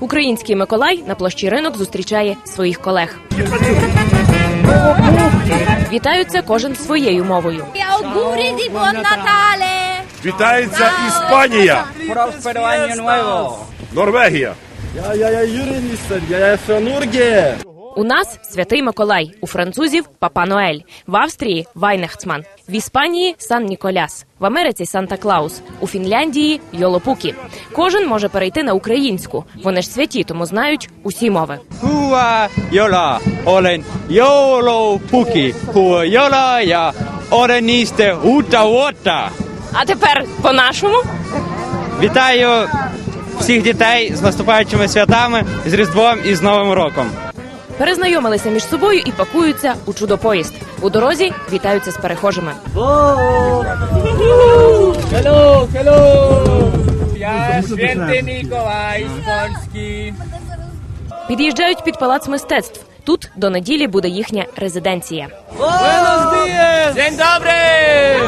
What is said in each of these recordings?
Український Миколай на площі ринок зустрічає своїх колег. Вітаються кожен своєю мовою. Вітається Іспанія. Норвегія. Я я я Юрій Jeg я Norge. У нас святий Миколай, у французів Папа Ноель, в Австрії Вайнехцман, в Іспанії Сан Ніколяс, в Америці Санта Клаус, у Фінляндії Йолопукі. Кожен може перейти на українську. Вони ж святі, тому знають усі мови. Olen jolo puki. Hua jola ja oreniste uta woта. А тепер по-нашому. Вітаю всіх дітей з наступаючими святами, з Різдвом і з Новим роком. Перезнайомилися між собою і пакуються у чудопоїзд. У дорозі вітаються з перехожими. Hello, hello. Я святий Ніколай Спонський. Під'їжджають під палац мистецтв. Тут до неділі буде їхня резиденція. День добрий!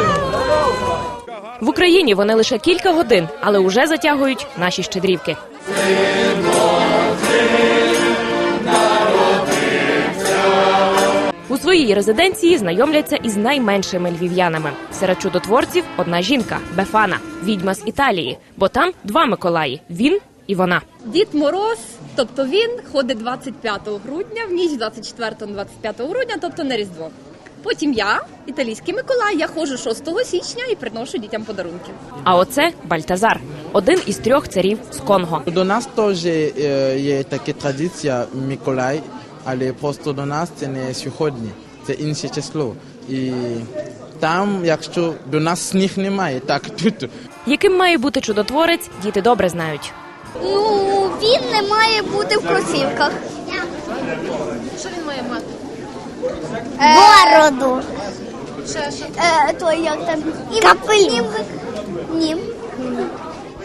В Україні вони лише кілька годин, але уже затягують наші щедрівки. У своїй резиденції знайомляться із найменшими львів'янами. Серед чудотворців одна жінка Бефана, відьма з Італії, бо там два Миколаї він і вона. Дід Мороз, тобто він ходить 25 грудня, в ніч 24-25 грудня, тобто на Різдво. Потім я, італійський Миколай, я ходжу 6 січня і приношу дітям подарунки. А оце Бальтазар, один із трьох царів з Конго. До нас теж е, є така традиція Миколай, але просто до нас це не сьогодні, це інше число. І там, якщо до нас сніг немає, так тут. Яким має бути чудотворець, діти добре знають. Ну, він не має бути в кросівках. Що він має мати? Бороду. Е, то як там? Капелюх. Ні.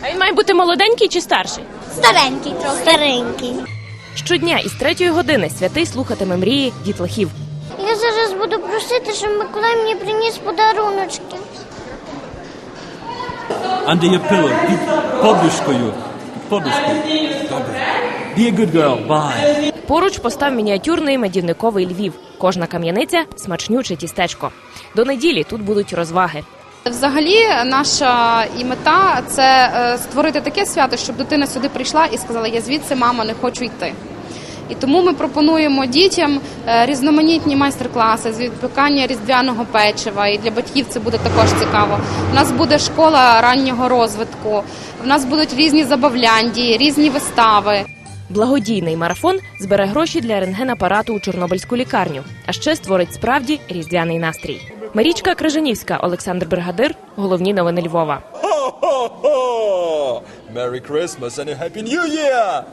А він має бути молоденький чи старший? Старенький трохи. Старенький. Щодня із третьої години святий слухатиме мрії дітлахів. Я зараз буду просити, щоб Миколай мені приніс подаруночки. under your pillow. Під подушкою. Під подушкою. Добре. Be a good girl. Bye. Поруч постав мініатюрний медівниковий Львів. Кожна кам'яниця смачнюче тістечко. До неділі тут будуть розваги. Взагалі, наша і мета це е, створити таке свято, щоб дитина сюди прийшла і сказала: Я звідси, мама, не хочу йти. І тому ми пропонуємо дітям е, різноманітні майстер-класи з відпікання різдвяного печива. І для батьків це буде також цікаво. У нас буде школа раннього розвитку. В нас будуть різні забавлянді, різні вистави. Благодійний марафон збере гроші для рентгенапарату у Чорнобильську лікарню, а ще створить справді різдвяний настрій. Марічка Крижанівська, Олександр Бригадир. Головні новини Львова. Merry Christmas and a Happy New Year!